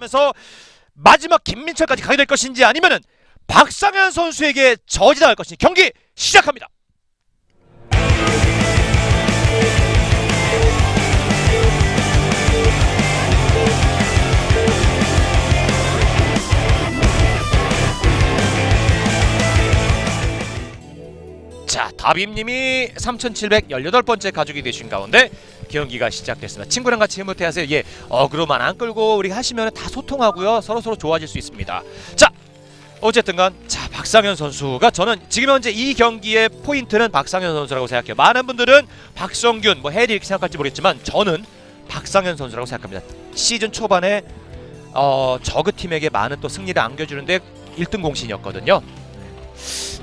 하면서 마지막 김민철까지 가게 될 것인지 아니면은 박상현 선수에게 저지당할 것인지 경기 시작합니다. 자, 다빔님이 3,718번째 가족이 되신 가운데 경기가 시작됐습니다. 친구랑 같이 흐뭇해 하세요. 예, 어그로만 안 끌고 우리 하시면 다 소통하고요. 서로 서로 좋아질 수 있습니다. 자, 어쨌든간 자 박상현 선수가 저는 지금 현재 이 경기의 포인트는 박상현 선수라고 생각해요. 많은 분들은 박성균, 뭐 해리 이렇게 생각할지 모르겠지만 저는 박상현 선수라고 생각합니다. 시즌 초반에 어, 저그 팀에게 많은 또 승리를 안겨주는데 1등 공신이었거든요.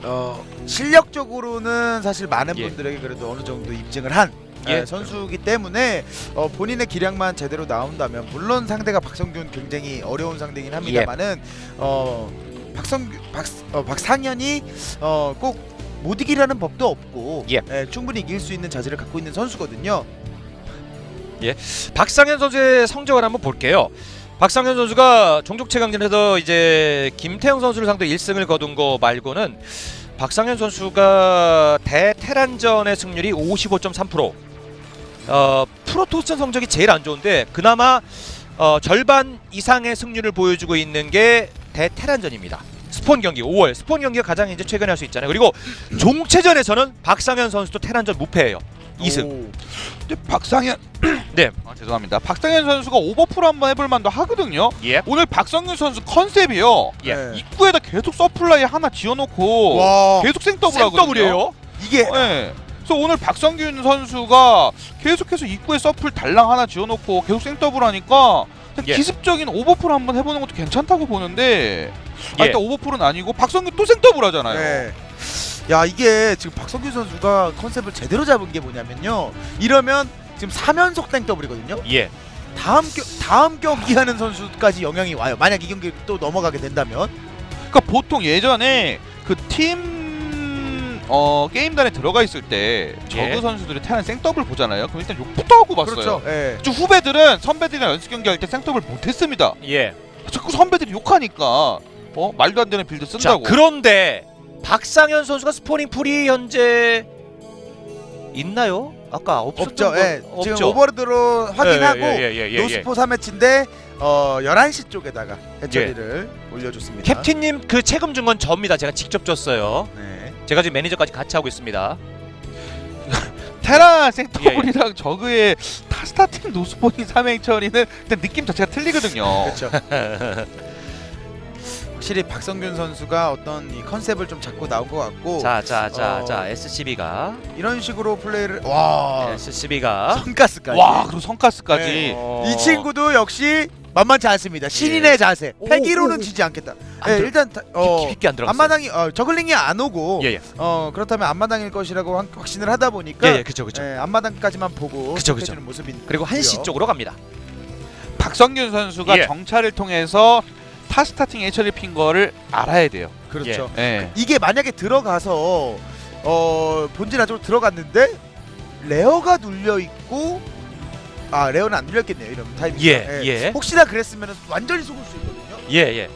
어, 실력적으로는 사실 많은 예. 분들에게 그래도 어느 정도 입증을 한 예. 예, 선수이기 때문에 어, 본인의 기량만 제대로 나온다면 물론 상대가 박성균 굉장히 어려운 상대긴 합니다만은 어, 박성균 박, 어, 박상현이 어, 꼭 못 이기라는 법도 없고 예. 예, 충분히 이길 수 있는 자질을 갖고 있는 선수거든요. 박상현 선수의 성적을 한번 볼게요. 박상현 선수가 종족 최강전에서 이제 김태형 선수를 상대로 1승을 거둔 거 말고는 박상현 선수가 대테란전의 승률이 55.3%. 어, 프로토스전 성적이 제일 안 좋은데 그나마 어, 절반 이상의 승률을 보여주고 있는 게 대테란전입니다. 스폰 경기 5월 스폰 경기가 가장 이제 최근에 할 수 있잖아요. 그리고 종체전에서는 박상현 선수도 테란전 무패예요. 2승. 오. 근데 박상현 네. 아, 죄송합니다. 박상현 선수가 오버풀 한번 해볼 만도 하거든요. 예. 오늘 박성균 선수 컨셉이요. 예. 네. 입구에다 계속 서플라이 하나 지어놓고 와 계속 생더블 하거든요. 생더블이에요. 이게 네. 그래서 오늘 박성균 선수가 계속해서 입구에 서플 달랑 하나 지어놓고 계속 생더블 하니까 예. 기습적인 오버풀 한번 해보는 것도 괜찮다고 보는데 아, 예. 일단 오버풀은 아니고 박성균 또 생더블 하잖아요. 네. 야 이게 지금 박성규 선수가 컨셉을 제대로 잡은 게 뭐냐면요. 이러면 지금 3연속 땡더블이거든요. 예. 다음 겨, 다음 경기 하는 선수까지 영향이 와요. 만약 이 경기 또 넘어가게 된다면. 그러니까 보통 예전에 그팀 어, 게임단에 들어가 있을 때 예. 저그 선수들이 태어난 생더블 보잖아요. 그럼 일단 욕부터 하고 봤어요. 그렇죠. 예. 좀 후배들은 선배들이랑 연습 경기 할 때 생더블 못했습니다. 예. 자꾸 선배들이 욕하니까 어 말도 안 되는 빌드 자, 쓴다고. 그런데 박상현 선수가 스포닝 풀이 현재 있나요? 아까 없었던 없죠. 거- 예. 없죠. 지금 오버드로 확인하고 예, 예, 예, 예, 예, 노스포 3매치인데 어 11시 쪽에다가 해처리를 예. 올려줬습니다. 캡틴님 그 책임 준건 접니다. 제가 직접 줬어요. 네. 제가 지금 매니저까지 같이 하고 있습니다. 테라 예, 생더블이랑 저그의 타스타팅 노스포닝 삼행처리는 일단 느낌 자체가 틀리거든요. 그렇죠. 확실히 박성균 선수가 어떤 이 컨셉을 좀 잡고 나온 것 같고 자, 자, 자, 어. 자, SCB가 이런 식으로 플레이를 와 SCB가 성가스까지. 와 그리고 성가스까지. 네. 어. 이 친구도 역시 만만치 않습니다. 신인의 자세. 오, 패기로는 오. 지지 않겠다. 안 네, 들어- 일단 다- 어, 깊, 깊게 안 들어갔어요. 앞마당이 어, 저글링이 안 오고 예, 예. 어 그렇다면 앞마당일 것이라고 확- 확신을 하다 보니까 예, 예, 그죠, 그죠. 예, 앞마당까지만 보고 그쵸, 그쵸. 해주는 모습인 그리고 한시 쪽으로 갑니다. 박성균 선수가 예. 정찰을 통해서 타 스타팅 해처리 핀 거를 알아야 돼요. 그렇죠. 예. 이게 만약에 들어가서 어 본진 안쪽으로 들어갔는데 레어가 눌려 있고 아 레어는 안 눌렸겠네요 이런 타이밍. 예, 예. 혹시나 그랬으면 완전히 속을 수 있거든요. 예, 예.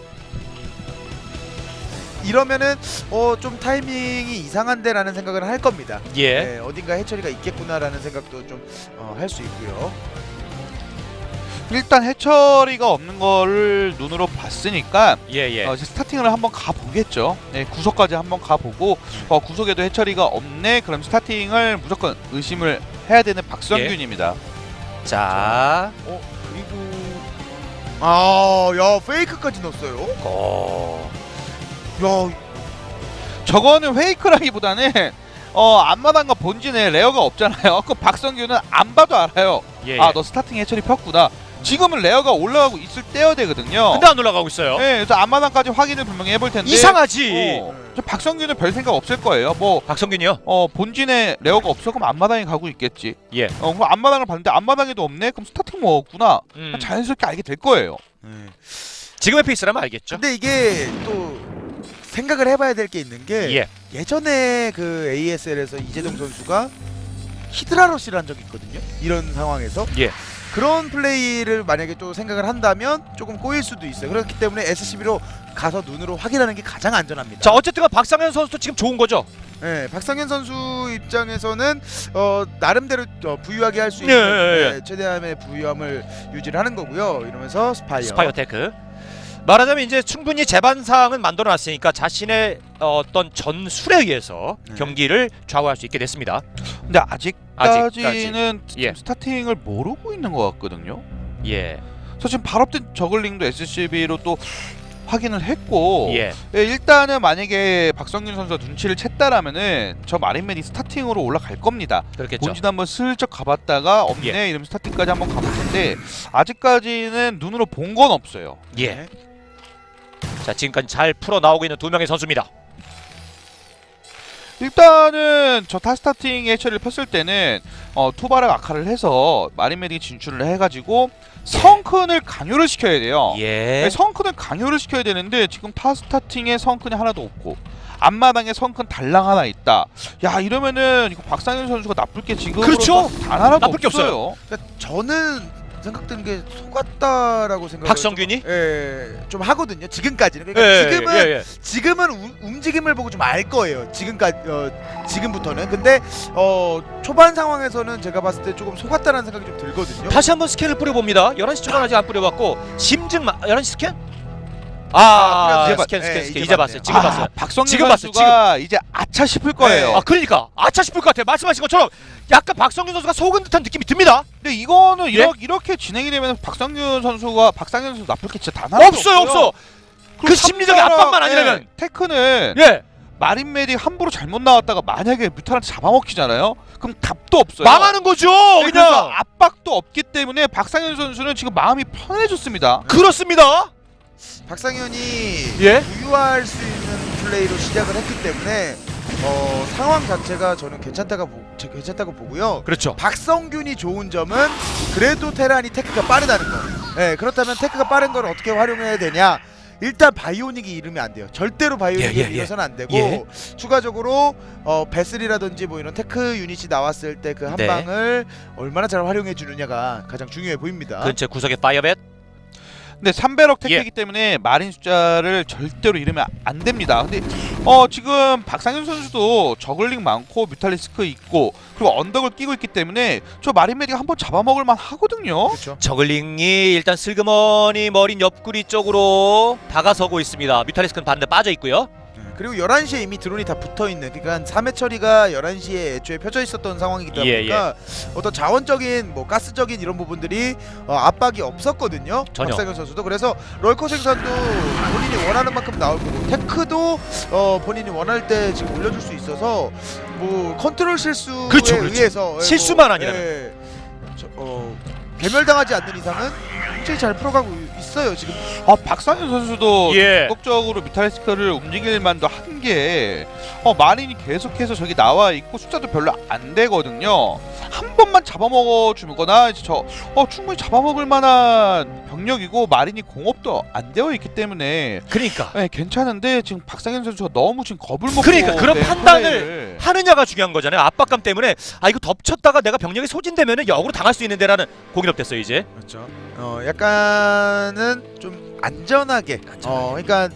이러면은 어 좀 타이밍이 이상한데라는 생각을 할 겁니다. 예. 네, 어딘가 해처리가 있겠구나라는 생각도 좀 할 수 있고요. 일단 해처리가 없는 거를 눈으로 봤으니까 예, 예. 어, 이제 스타팅을 한번 가보겠죠. 네, 구석까지 한번 가보고 어, 구석에도 해처리가 없네. 그럼 스타팅을 무조건 의심을 해야 되는 박성균입니다. 자. 어 그리고 아야 페이크까지 넣었어요. 어. 야 저거는 페이크라기보다는 어, 앞마당과 본진에 레어가 없잖아요. 그 박성균은 안 봐도 알아요. 예. 아, 너 스타팅 해처리 폈구나. 지금은 레어가 올라가고 있을 때여야 되거든요. 근데 안 올라가고 있어요. 네, 그래서 앞마당까지 확인을 분명히 해볼 텐데 이상하지. 어, 저 박성균은 별 생각 없을 거예요. 뭐 박성균이요? 어 본진에 레어가 없어 그럼 앞마당에 가고 있겠지. 예. 어 그럼 앞마당을 봤는데 앞마당에도 없네. 그럼 스타팅 먹었구나. 음. 자연스럽게 알게 될 거예요. 지금의 페이스라면 알겠죠? 근데 이게 또 생각을 해봐야 될 게 있는 게 예. 예전에 그 ASL에서 이재동 선수가 히드라러시를 한 적이 있거든요. 이런 상황에서 예. 그런 플레이를 만약에 또 생각을 한다면 조금 꼬일 수도 있어요. 그렇기 때문에 SCB로 가서 눈으로 확인하는 게 가장 안전합니다. 자 어쨌든 박상현 선수도 지금 좋은 거죠. 네, 박상현 선수 입장에서는 어, 나름대로 어, 부유하게 할수 예, 있는 예, 예. 네, 최대한의 부유함을 유지를 하는 거고요. 이러면서 스파이어. 스파이어 테크. 말하자면 이제 충분히 재반상은 만들어놨으니까 자신의 어, 어떤 전술에 의해서 네. 경기를 좌우할 수 있게 됐습니다. 근데 아직까지는 아직까지. 예. 지금 스타팅을 모르고 있는 것 같거든요. 예, 그래서 지금 발업된 저글링도 SCB로 또 확인을 했고 예, 예, 일단은 만약에 박성균 선수가 눈치를 챘다라면은 저 마린맨이 스타팅으로 올라갈 겁니다. 그렇겠죠. 본진 한번 슬쩍 가봤다가 없네 예. 이러면 스타팅까지 한번 가볼 텐데 아직까지는 눈으로 본 건 없어요. 예. 자 지금까지 잘 풀어 나오고 있는 두 명의 선수입니다. 일단은 저 타스타팅의 처리를 폈을 때는 어, 투바락 아카를 해서 마린메딕 진출을 해가지고 성큰을 강요를 시켜야 돼요. 예. 네, 성큰을 강요를 시켜야 되는데 지금 타스타팅에 성큰이 하나도 없고 앞마당에 성큰 달랑 하나 있다. 야 이러면은 이거 박상현 선수가 나쁠 게 지금 그렇죠. 단 하나도 나쁠 게 없어요. 그러니까 저는 생각드는 게 속았다라고 생각. 박성균이? 예, 좀 하거든요. 지금까지는. 그러니까 예, 지금은 예, 예. 지금은 우- 움직임을 보고 좀 알 거예요. 지금까지 어, 지금부터는. 근데 어, 초반 상황에서는 제가 봤을 때 조금 속았다는 생각이 좀 들거든요. 다시 한번 스캔을 뿌려봅니다. 11시 초반 아직 안 뿌려봤고 심증 마... 11시 스캔? 아, 뿌렸어요. 스캔 스캔 예, 스캔 이제 이제 봤네요. 봤어요. 지금 아, 봤어요. 지금 봤어요, 선수가 이제 아차 싶을 거예요. 아 그러니까 아차 싶을 것 같아요. 말씀하신 것처럼 약간 박성균 선수가 속은 듯한 느낌이 듭니다. 근데 이거는 예? 이렇게, 이렇게 진행이 되면 박성균 선수가 박상현 선수 나쁠 게 진짜 단 하나도 없어요, 없어. 그 심리적인 압박만 아니라면. 예, 테크는 예, 마린메딕 함부로 잘못 나왔다가 만약에 뮤탈한테 잡아먹히잖아요. 그럼 답도 없어요. 망하는 거죠. 네, 그래서 그냥 압박도 없기 때문에 박상현 선수는 지금 마음이 편해졌습니다. 그렇습니다. 박상현이 예. 부유할 수 있는 플레이로 시작을 했기 때문에 어, 상황 자체가 저는 괜찮다가 보, 제- 괜찮다고 보고요. 그렇죠. 박성균이 좋은 점은 그래도 테란이 테크가 빠르다는 거. 예, 그렇다면 테크가 빠른 걸 어떻게 활용해야 되냐? 일단 바이오닉이 잃으면 안 돼요. 절대로 바이오닉이 예, 예, 예. 잃어서는 안 되고 예. 추가적으로 어, 베슬이라든지 뭐 이런 테크 유닛이 나왔을 때 그 한 네. 방을 얼마나 잘 활용해 주느냐가 가장 중요해 보입니다. 근처 구석에 파이어벳. 근데 3배럭 예. 테크이기 때문에 마린 숫자를 절대로 잃으면 안 됩니다. 근데 어 지금 박상현 선수도 저글링 많고 뮤탈리스크 있고 그리고 언덕을 끼고 있기 때문에 저 마린메딕 한번 잡아먹을 만 하거든요. 그렇죠. 저글링이 일단 슬그머니 머린 옆구리 쪽으로 다가서고 있습니다. 뮤탈리스크는 반대 빠져 있고요. 네, 그리고 11시에 이미 드론이 다 붙어 있는 그러니까 3회 처리가 11시에 애초에 펴져 있었던 상황이기 예, 보니까 어떤 자원적인 뭐 가스적인 이런 부분들이 어, 압박이 없었거든요. 전혀. 박상현 선수도 그래서 럴커 생산도 본인이 원하는 만큼 나올 거고 테크도 어, 본인이 원할 때 지금 올려줄 수 있어서 뭐 컨트롤 실수에 그렇죠, 그렇죠. 의해서 예, 실수만 뭐, 아니라면. 예, 저, 어, 개멸당하지 않는 이상은 굉장히 잘 풀어가고 있어요 지금. 아 박상현 선수도 예. 적극적으로 뮤탈리스크를 움직일 만도 한 게 어, 마린이 계속해서 저기 나와 있고 숫자도 별로 안 되거든요. 한 번만 잡아먹어 주거나 이제 저 어, 충분히 잡아먹을 만한 병력이고 마린이 공업도 안 되어 있기 때문에 그러니까 네, 괜찮은데 지금 박상현 선수가 너무 지금 겁을 먹고 그러니까 그런 네, 판단을 플레이를. 하느냐가 중요한 거잖아요. 압박감 때문에 아 이거 덮쳤다가 내가 병력이 소진되면은 역으로 당할 수 있는데라는 공인업 됐어요 이제. 그렇죠. 어 약간은 좀 안전하게. 어 그러니까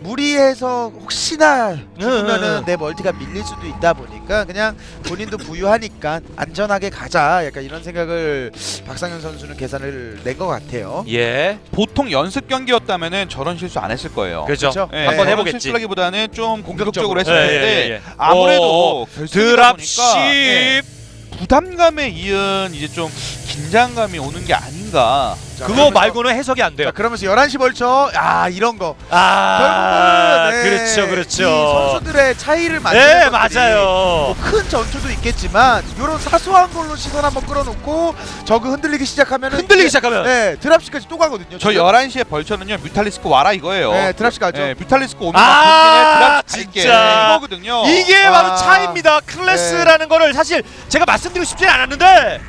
무리해서 혹시나 죽으면은 응. 내 멀티가 밀릴 수도 있다 보니까 그냥 본인도 부유하니까 안전하게 가자. 약간 이런 생각을 박상현 선수는 계산을 낸 것 같아요. 예. 보통 연습 경기였다면은 저런 실수 안 했을 거예요. 그렇죠. 그렇죠. 네, 한번 저런 해보겠지. 실수라기보다는 좀 공격적으로. 했을 예, 텐데 예, 예. 아무래도 결승이다 보니까 네, 드랍십. 부담감에 이은 이제 좀 긴장감이 오는 게 아닌가. 자, 그거 그러면서- 말고는 해석이 안 돼요. 자, 그러면서 11시 벌쳐. 아 이런 거. 아, 결국은 네, 그렇죠, 이 그렇죠. 선수들의 차이를 만드는 네, 것들이 맞아요. 뭐큰 전투도 있겠지만 이런 사소한 걸로 시선 한번 끌어놓고 저그 흔들리기 시작하면은 흔들리기 이제- 시작하면 네 드랍시까지 또 가거든요. 저 지금. 11시에 벌쳐는요 뮤탈리스크 와라 이거예요. 네 드랍시 가죠. 네, 뮤탈리스크 오면 아, 아, 진짜 진짜. 이거거든요. 이게 아. 바로 차이입니다. 클래스라는 거를 사실 제가 말씀드리고 싶진 않았는데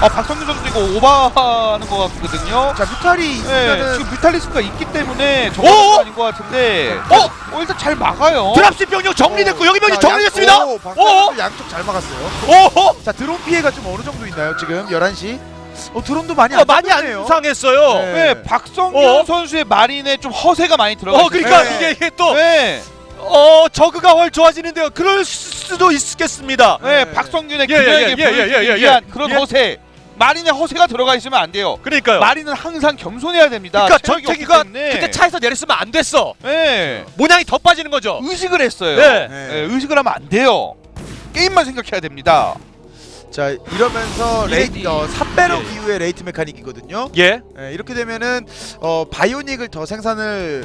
아 박성균 선수 이거 오버하는 것 같거든요. 자 뮤탈이 네, 있으면은 지금 뮤탈리스크가 있기 때문에 오! 저거 아닌 것 같은데. 어? 어 일단 잘 막아요. 드랍십 병력 정리됐고 여기 병력 자, 정리됐습니다. 양- 오, 박상현 양쪽 잘 막았어요. 오호. 자 드론 피해가 좀 어느 정도 있나요 지금 11시? 어 드론도 많이 어, 안 많이 안. 상했어요. 네. 네, 박성균 어? 선수의 마린에 좀 허세가 많이 들어가 어 그러니까 네. 이게, 이게 또 네, 어, 저그가 훨 좋아지는데요. 그럴 수도 있겠습니다. 네, 네. 박성균의 예, 예, 그녀에게 예, 예, 보여주기 예, 예, 예. 위한 그런 예. 허세. 마린의 허세가 들어가 있으면 안 돼요. 그러니까요. 마린은 항상 겸손해야 됩니다. 그러니까 체력이 없기 전태기가 때문에. 그때 차에서 내렸으면 안 됐어. 네. 모양이 더 빠지는 거죠. 의식을 했어요. 네. 네, 의식을 하면 안 돼요. 게임만 생각해야 됩니다. 자 이러면서 레이트 어, 3배럭 예. 이후의 레이트 메카닉이거든요. 예. 예, 이렇게 되면은 어, 바이오닉을 더 생산을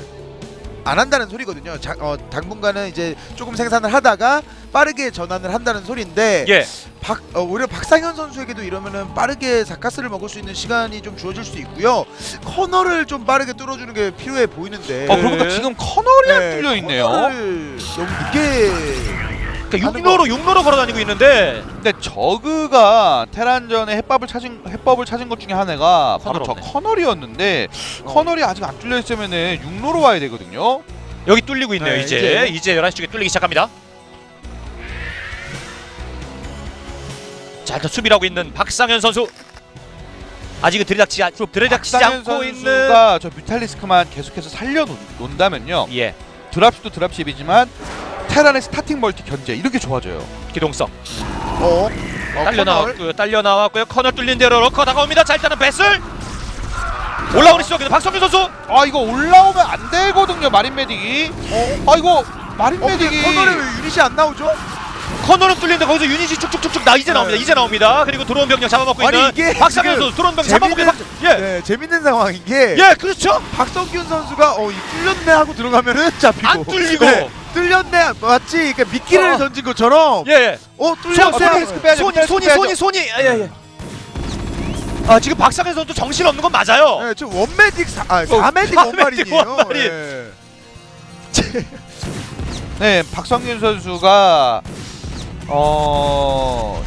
안 한다는 소리거든요. 자, 어, 당분간은 이제 조금 생산을 하다가 빠르게 전환을 한다는 소리인데 예. 박, 어, 오히려 박상현 선수에게도 이러면은 빠르게 사카스를 먹을 수 있는 시간이 좀 주어질 수 있고요. 커널을 좀 빠르게 뚫어주는 게 필요해 보이는데. 어 그러고 보니까 네. 지금 커널이 안 네, 뚫려 있네요. 커널을 너무 늦게 그러니까 육로로 육로로 걸어 다니고 있는데 근데 저그가 테란전에 해법을 찾은 해법을 찾은 것 중에 하나가 바로 커널 저 없네. 커널이었는데 어. 커널이 아직 안 뚫려 있으면은 육로로 와야 되거든요. 여기 뚫리고 있네요. 네, 이제 이제. 이제 11시 쪽에 뚫리기 시작합니다. 자, 일단 수비를 하고 있는 박상현 선수. 아직은 들이닥치 아- 들이닥치지 박상현 않고 있는 선수가 저 뮤탈리스크만 계속해서 살려 놓는다면요. 예. 드랍십도 드랍십이지만 테란의 스타팅 멀티 견제 이렇게 좋아져요. 기동성 어, 어 딸려 커널. 나왔고요. 딸려 나왔고요. 커널 뚫린 대로 러커 다가옵니다. 자, 일단은 배슬 올라오는 시도입니다. 박성현 선수. 아 이거 올라오면 안 되거든요 마린 메딕이. 아 이거 마린 어, 근데 메딕이 커널에 왜 유닛이 안 나오죠? 커널은 뚫리는데 거기서 유닛이 쭉쭉쭉쭉 나 이제 네. 나옵니다. 이제 나옵니다. 그리고 들어온 병력 잡아먹고 아니, 있는 이게 지금 선수 들어온 병력 잡아먹고 있는 재밌는- 박... 예. 네, 재밌는 상황인 게 예, 그렇죠. 박성균 선수가 어, 이 뚫렸네 하고 들어가면은 잡히고 안 뚫리고. 네, 뚫렸네 맞지? 그러니까 미끼를 어. 던진 것처럼 예, 예. 어 손, 뮤탈리스크 하고. 빼야죠. 손이 손이 빼야죠. 손이 손이 예, 예. 아 지금 박상현 선수 정신 없는 건 맞아요. 네, 지금 원매딕 사, 아, 4매딕 어, 원마린이에요. 원마린. 예. 네, 박성균 선수가 어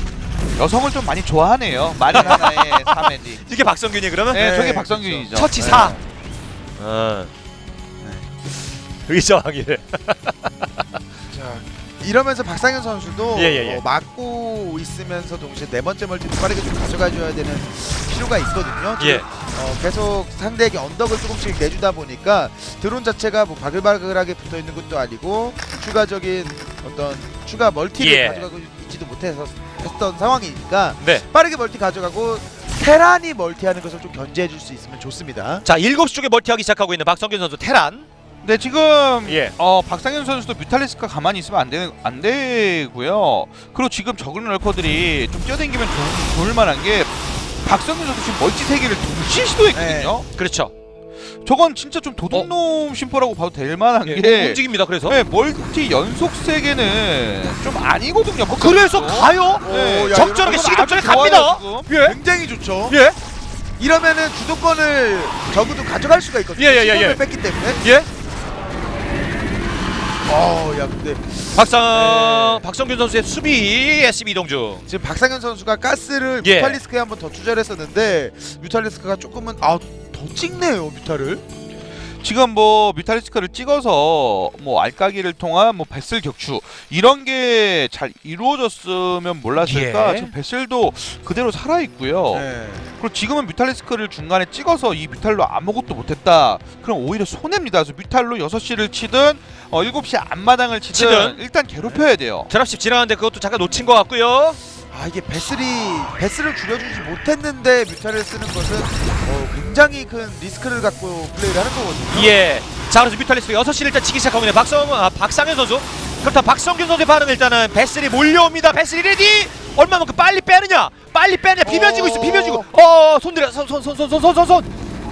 여성을 좀 많이 좋아하네요. 마린 하나의 사메디. 이게 박성균이 그러면 네, 네, 저게 그렇죠. 박성균이죠. 처치 네. 사. 어. 의정하기를. 자, 이러면서 박상현 선수도 예, 예, 예. 어, 막고 있으면서 동시에 네 번째 멀티를 빠르게 좀 가져가줘야 되는 필요가 있거든요. 예. 어, 계속 상대에게 언덕을 조금씩 내주다 보니까 드론 자체가 뭐 바글바글하게 붙어 있는 것도 아니고 추가적인 어떤 추가 멀티를 예. 가져가고 있지도 못해서 했던 상황이니까 네. 빠르게 멀티 가져가고 테란이 멀티하는 것을 좀 견제해 줄 수 있으면 좋습니다. 자 7시 쪽에 멀티하기 시작하고 있는 박성균 선수 테란. 네, 지금 예. 어 박상현 선수도 뮤탈리스크가 가만히 있으면 안, 되, 안 되고요. 그리고 지금 저글 럴커들이 좀 뛰어댕기면 좋, 좋을 만한 게 박성현 선수 지금 멀티 세 개를 동시에 시도했거든요. 그렇죠. 저건 진짜 좀 도둑놈 심보라고 봐도 될 만한 예. 게 움직입니다. 그래서. 네, 멀티 연속 세 개는 좀 아니거든요. 그래서 박성현 선수. 가요. 네, 오, 야, 적절하게 좋아요, 갑니다. 예. 굉장히 좋죠. 예. 이러면은 주도권을 적어도 가져갈 수가 있거든요. 예, 예, 예, 예. 뺐기 때문에. 예. 어, 야 근데 박상 네. 박성균 선수의 수비 SB 이동 중. 지금 박상현 선수가 가스를 예. 뮤탈리스크에 한 번 더 투자를 했었는데 뮤탈리스크가 조금은 아 더 찍네요 뮤탈을. 지금 뭐 뮤탈리스크를 찍어서 뭐 알까기를 통한 뭐 베슬 격추 이런 게 잘 이루어졌으면 몰랐을까 예. 지금 베슬도 그대로 살아 있고요. 네. 그리고 지금은 뮤탈리스크를 중간에 찍어서 이 뮤탈로 아무것도 못했다. 그럼 오히려 손해입니다. 그래서 뮤탈로 6시를 치든 어 7시 앞마당을 치든, 치든. 일단 괴롭혀야 돼요. 드랍십 지나가는데 그것도 잠깐 놓친 것 같고요. 아 이게 베슬이 베슬을 줄여주지 못했는데 뮤탈을 쓰는 것은 어, 굉장히 큰 리스크를 갖고 플레이를 하는 거거든요. 예. 자 그래서 뮤탈리스트 6시를 일단 치기 시작하고 있는 박성 아, 박상현 선수. 그렇다 박성균 선수의 반응 일단은 베슬이 몰려옵니다. 베슬이 레디. 얼마만큼 빨리 빼느냐? 빨리 빼느냐? 비벼지고 있어. 비벼지고. 어, 손 들여. 손 손 손 손 손 손 손.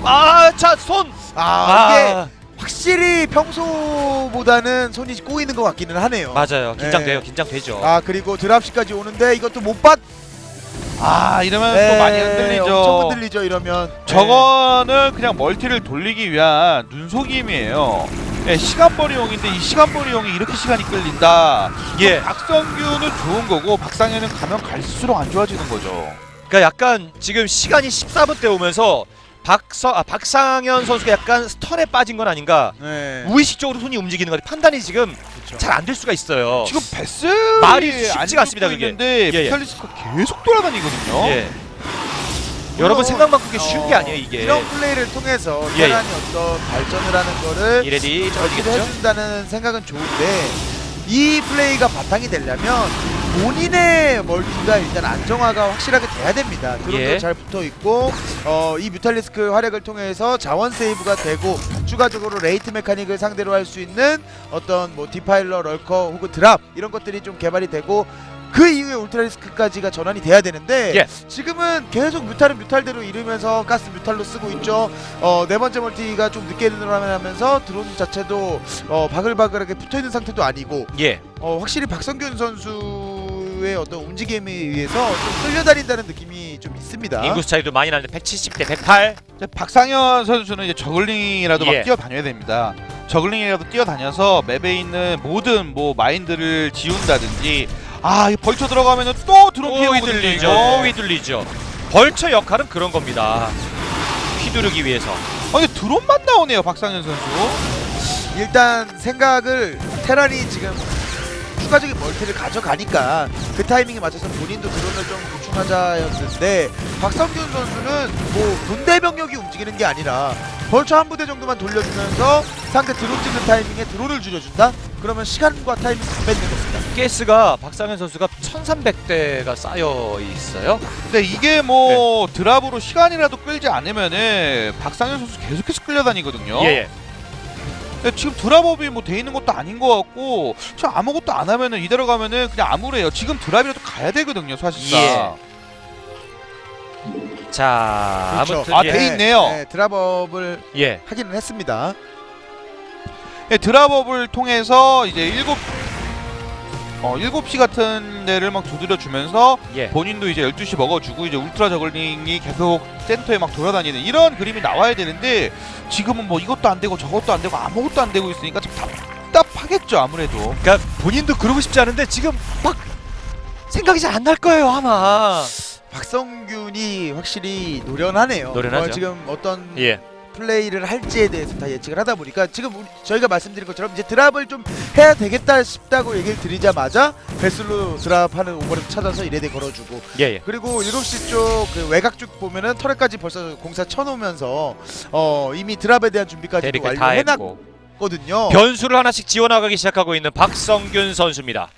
아, 자, 손. 아, 이게 아, 확실히 평소보다는 손이 꼬이는 것 같기는 하네요. 맞아요. 긴장돼요. 네. 긴장되죠. 아 그리고 드랍시까지 오는데 이것도 못 받. 아 이러면 네, 또 많이 흔들리죠. 엄청 흔들리죠 이러면. 저거는 그냥 멀티를 돌리기 위한 눈속임이에요. 예, 시간벌이용인데 이 시간벌이용이 이렇게 시간이 끌린다. 예. 박성규는 좋은 거고 박상현은 가면 갈수록 안 좋아지는 거죠. 그러니까 약간 지금 시간이 14분 대 오면서 박서 아, 박상현 선수가 약간 스턴에 빠진 건 아닌가 네. 무의식적으로 손이 움직이는 거 판단이 지금 그렇죠. 잘안 될 수가 있어요. 지금 베스 말이 쉽지가 않습니다, 그게. 있는데 예, 예. 비탈리스크가 계속 돌아다니거든요. 예. 여러분 물론, 생각만큼 그게 쉬운 게 어, 아니에요 이게. 이런 플레이를 통해서 예, 예. 테란이 어떤 발전을 하는 거를 이레디 저기겠죠. 해준다는 생각은 좋은데 이 플레이가 바탕이 되려면 본인의 멀티가 일단 안정화가 확실하게 돼야 됩니다. 드론도 예. 잘 붙어 있고 어, 이 뮤탈리스크 활약을 통해서 자원 세이브가 되고 추가적으로 레이트 메카닉을 상대로 할 수 있는 어떤 뭐 디파일러, 럴커 혹은 드랍 이런 것들이 좀 개발이 되고 그 이후에 울트라리스크까지가 전환이 돼야 되는데 예. 지금은 계속 뮤탈은 뮤탈대로 이르면서 가스 뮤탈로 쓰고 있죠. 어, 네 번째 멀티가 좀 늦게 늘어나면서 드론 자체도 어, 바글바글하게 붙어 있는 상태도 아니고 예. 어, 확실히 박성균 선수의 어떤 움직임에 의해서 좀 끌려다닌다는 느낌이 좀 있습니다. 인구 차이도 많이 나는데 170 대 108. 이제 박상현 선수는 이제 저글링이라도 예. 막 뛰어다녀야 됩니다. 저글링이라도 뛰어다녀서 맵에 있는 모든 뭐 마인드를 지운다든지 아, 이 벌쳐 들어가면은 또 드론 피해 또 오거든요. 휘둘리죠. 이거. 또 휘둘리죠. 벌처 역할은 그런 겁니다. 휘두르기 위해서. 아, 근데 드론만 나오네요, 박상현 선수. 일단 생각을 테란이 지금 추가적인 멀티를 가져가니까 그 타이밍에 맞춰서 본인도 드론을 좀 보충하자였는데 박성균 선수는 뭐 군대 병력이 움직이는 게 아니라 벌처 한 부대 정도만 돌려주면서 상대 드론 찍는 타이밍에 드론을 줄여준다? 그러면 시간과 타이밍 다 뺏는 겁니다. 가스가 박상현 선수가 1300대가 쌓여 있어요. 근데 이게 뭐 네. 드랍으로 시간이라도 끌지 않으면은 박상현 선수 계속해서 끌려다니거든요. 예. 예. 근데 지금 드랍업이 뭐 돼 있는 것도 아닌 것 같고 지금 아무것도 안 하면은 이대로 가면은 그냥 아무래요. 지금 드랍이라도 가야 되거든요, 사실상. 예. 자, 그렇죠. 아무튼 아, 예. 돼 있네요. 네, 드랍업을 예. 하기는 했습니다. 예, 드랍업을 통해서 이제 일곱 어, 7시 같은 데를 막 두드려 주면서 예. 본인도 이제 12시 먹어주고 이제 울트라 저글링이 계속 센터에 막 돌아다니는 이런 그림이 나와야 되는데 지금은 뭐 이것도 안 되고 저것도 안 되고 아무것도 안 되고 있으니까 좀 답답하겠죠 아무래도 그러니까 본인도 그러고 싶지 않은데 지금 막 생각이 잘 안 날 거예요, 아마. 박성균이 확실히 노련하네요. 노련하죠. 어, 지금 어떤 예. 플레이를 할지에 대해서 다 예측을 하다 보니까 지금 우리, 저희가 말씀드린 것처럼 이제 드랍을 좀 해야 되겠다 싶다고 얘기를 드리자마자 베슬로 드랍하는 오버랩 찾아서 이레대 걸어주고 예, 예. 그리고 7시 쪽그 외곽 쪽 보면은 터렛까지 벌써 공사 쳐놓으면서 어 이미 드랍에 대한 준비까지 다 했고. 완료해놨거든요. 변수를 하나씩 지원하기 시작하고 있는 박성균 선수입니다.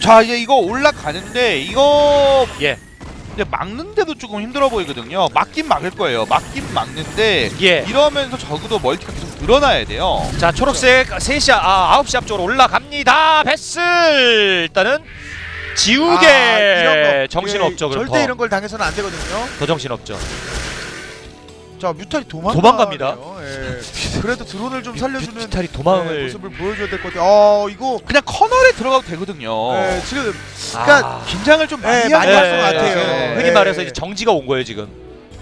자 이제 이거 올라가는데 이거 예. 이제 막는데도 조금 힘들어 보이거든요 막긴 막을 거예요 막긴 막는데 예. 이러면서 적어도 멀티가 계속 늘어나야 돼요 자, 초록색 3시 아 9시 앞쪽으로 올라갑니다. 베슬 일단은 지우개 아, 이런 거. 정신없죠. 예, 그럼 절대 더, 이런 걸 당해서는 안 되거든요. 더 정신없죠. 자 뮤탈이 도망가 도망갑니다. 예. 그래도 드론을 좀 살려주는 뮤탈이 네, 도망을 모습을 보여줘야 될 것 같아요. 어 이거 그냥 커널에 들어가도 되거든요 예, 지금 그러니까 아, 긴장을 좀 많이 네, 하고 많이 예, 할것 왔어요. 같아요. 예. 흔히 예. 말해서 이제 정지가 온 거예요, 지금.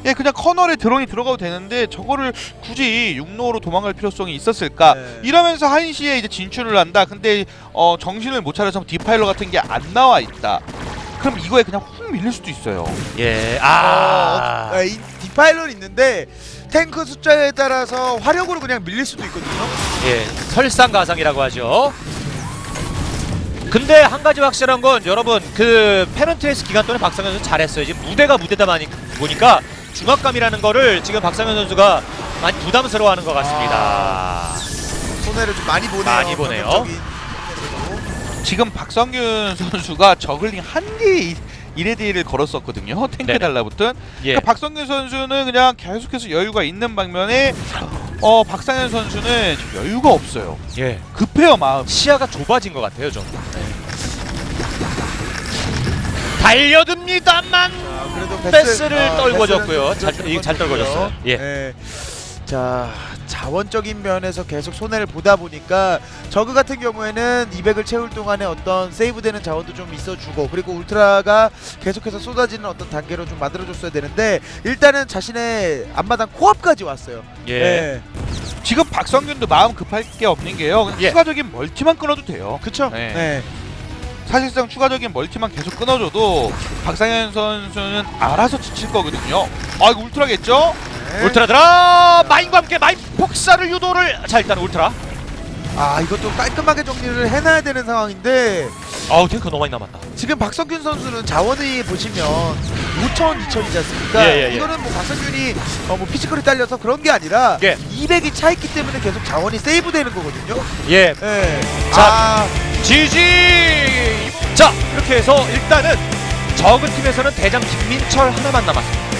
예, 그냥 커널에 드론이 들어가도 되는데 저거를 굳이 육로로 도망갈 필요성이 있었을까? 네. 이러면서 한시에 이제 진출을 한다. 근데 어, 정신을 못 차려서 디파일러 같은 게 안 나와 있다. 그럼 이거에 그냥 훅 밀릴 수도 있어요. 예. 어, 아. 어, 이 디파일런 있는데 탱크 숫자에 따라서 화력으로 그냥 밀릴 수도 있거든요. 예. 설상가상이라고 하죠. 근데 한 가지 확실한 건 여러분 그 페넌트레스 기간 동안 박상현 선수 잘했어요. 지금 무대가 무대다 많이 보니까 중압감이라는 거를 지금 박상현 선수가 많이 부담스러워하는 것 같습니다. 손해를 좀 많이 보네요. 많이 보네요. 지금 박성균 선수가 저글링 한 개 이레디를 걸었었거든요. 탱크 네네. 달라붙은. 예. 그러니까 박성균 선수는 그냥 계속해서 여유가 있는 방면에 어, 박상현 선수는 지금 여유가 없어요. 예. 급해요 마음. 시야가 좁아진 것 같아요, 좀. 달려듭니다만 아, 그래도 패스를 아, 떨궈줬고요. 패스는 잘- 좀 이거 잘 떨궈줬어요. 예. 예. 자 자원적인 면에서 계속 손해를 보다 보니까 저그 같은 경우에는 200을 채울 동안에 어떤 세이브되는 자원도 좀 있어주고 그리고 울트라가 계속해서 쏟아지는 어떤 단계로 좀 만들어줬어야 되는데 일단은 자신의 앞마당 코앞까지 왔어요. 예. 지금 박성균도 마음 급할 게 없는 게요. 그냥 예. 추가적인 멀티만 끊어도 돼요. 그쵸? 네. 네. 사실상 추가적인 멀티만 계속 끊어줘도 박상현 선수는 알아서 지칠 거거든요. 아 이거 울트라겠죠? 네. 울트라 들어 마인과 함께 마인 폭사를 유도를 자 일단 울트라 아 이것도 깔끔하게 정리를 해놔야 되는 상황인데 아우 탱크 너무 많이 남았다 지금 박성균 선수는 자원이 보시면 5천, 2천이지 않습니까? 예, 예, 예. 이거는 뭐 박성균이 어, 뭐 피지컬이 딸려서 그런 게 아니라 예. 200이 차있기 때문에 계속 자원이 세이브되는 거거든요. 예 예. 자. 아, GG 자 이렇게 해서 일단은 적은 팀에서는 대장 김민철 하나만 남았습니다